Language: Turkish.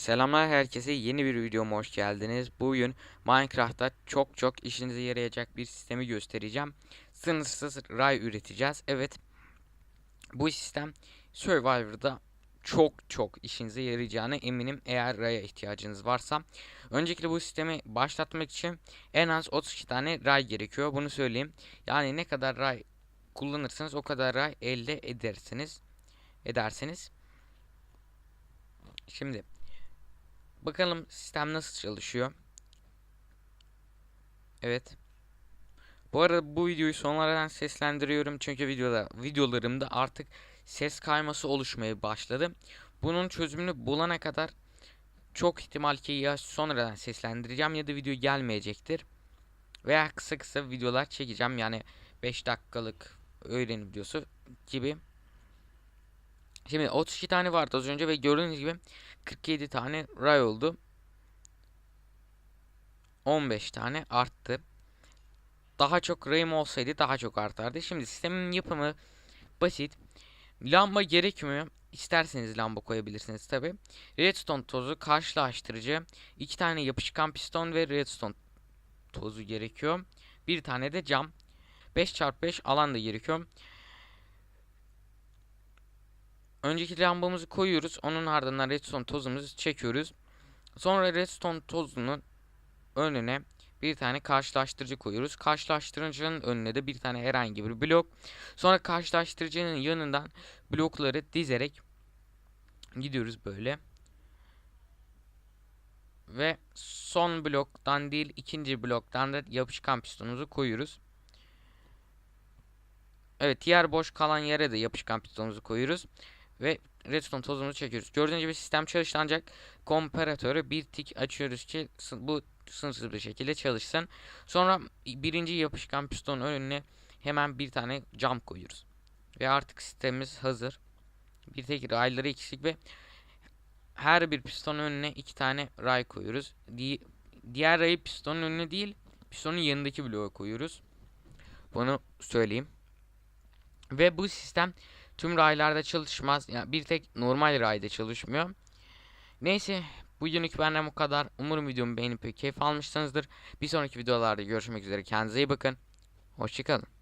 Selamlar herkese yeni bir videoma hoş geldiniz. Bugün Minecraft'ta çok çok işinize yarayacak bir sistemi göstereceğim. Sınırsız ray üreteceğiz. Evet bu sistem Survivor'da çok çok işinize yarayacağına eminim eğer raya ihtiyacınız varsa. Öncelikle bu sistemi başlatmak için en az 32 tane ray gerekiyor. Bunu söyleyeyim. Yani ne kadar ray kullanırsanız o kadar ray elde edersiniz. Edersiniz. Şimdi Bakalım sistem nasıl çalışıyor. Evet. Bu arada bu videoyu sonradan seslendiriyorum çünkü videoda videolarımda artık ses kayması oluşmaya başladı. Bunun çözümünü bulana kadar çok ihtimal ki ya sonradan seslendireceğim ya da video gelmeyecektir. Veya kısa kısa videolar çekeceğim yani 5 dakikalık öğrenim videosu gibi. Şimdi 32 tane vardı az önce ve gördüğünüz gibi 47 tane ray oldu. 15 tane arttı. Daha çok rayım olsaydı daha çok artardı. Şimdi sistemin yapımı basit. Lamba gerekmiyor. İsterseniz lamba koyabilirsiniz tabi. Redstone tozu karşılaştırıcı. iki tane yapışkan piston ve redstone tozu gerekiyor. Bir tane de cam. 5x5 alan da gerekiyor. Önceki lambamızı koyuyoruz. Onun ardından redstone tozumuzu çekiyoruz. Sonra redstone tozunun önüne bir tane karşılaştırıcı koyuyoruz. Karşılaştırıcının önüne de bir tane herhangi bir blok. Sonra karşılaştırıcının yanından blokları dizerek gidiyoruz böyle. Ve son bloktan değil ikinci bloktan da yapışkan pistonumuzu koyuyoruz. Evet diğer boş kalan yere de yapışkan pistonumuzu koyuyoruz ve redstone tozumuzu çekiyoruz. Gördüğünüz gibi sistem çalıştı ancak komparatörü bir tik açıyoruz ki bu sınırsız bir şekilde çalışsın. Sonra birinci yapışkan pistonun önüne hemen bir tane cam koyuyoruz. Ve artık sistemimiz hazır. Bir tek rayları eksik ve her bir pistonun önüne iki tane ray koyuyoruz. Di diğer rayı pistonun önüne değil, pistonun yanındaki bloğa koyuyoruz. Bunu söyleyeyim. Ve bu sistem tüm raylarda çalışmaz. Yani bir tek normal rayda çalışmıyor. Neyse bugünlük benden bu kadar. Umarım videomu beğenip keyif almışsınızdır. Bir sonraki videolarda görüşmek üzere. Kendinize iyi bakın. Hoşçakalın.